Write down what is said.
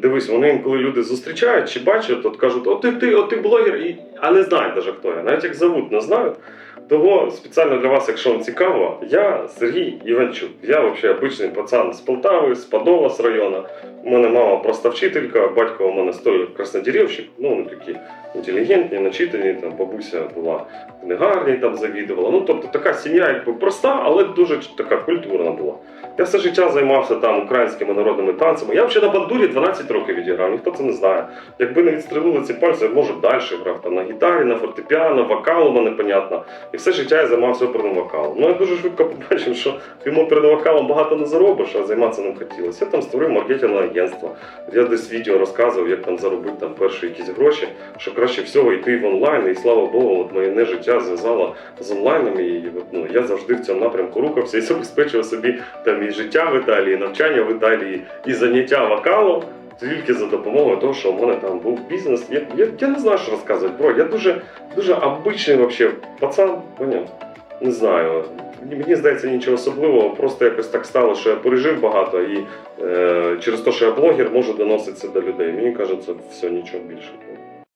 дивись, вони інколи люди зустрічають чи бачать, от кажуть, от ти, ти, от ти блогер, і, а не знають навіть хто я. Навіть як зовут, не знають. Того спеціально для вас, якщо вам цікаво, я Сергій Іванчук. Я взагалі обичний пацан з Полтави, з Подола з району. У мене мама просто вчителька, батько у мене стоїть краснодерівщик, ну вони такі інтелігентні, начитані, там бабуся була в книгарні, там завідувала. Ну тобто така сім'я, якби проста, але дуже така культурна була. Я все життя займався там українськими народними танцями. Я взагалі на бандурі 12 років відіграв, ніхто це не знає. Якби не відстрелили ці пальці, я може далі грав там на гітарі, на фортепіано, вокал у мене понятно. І все життя я займався оперним вокалом. Ну я дуже швидко побачив, що крім оперним вокалом багато не заробиш, а займатися ним хотілося. Я там створив маркетингове агентство. Я десь відео розказував, як там заробити там перші якісь гроші, що краще всього йти в онлайн. І слава Богу, от моє не життя зв'язало з онлайном. І ну, я завжди в цьому напрямку рухався і забезпечував собі там і життя в Італії, і навчання в Італії, і заняття вокалом. Тільки за допомогою того, що в мене там був бізнес. Я, я, я не знаю, що розказувати, бро. Я дуже, дуже обичний вообще пацан, поняв? Не знаю. Мені- здається, нічого особливого, просто якось так стало, що я пережив багато і е, через те, що я блогер, можу доноситися до людей. Мені кажеться, все, нічого більше.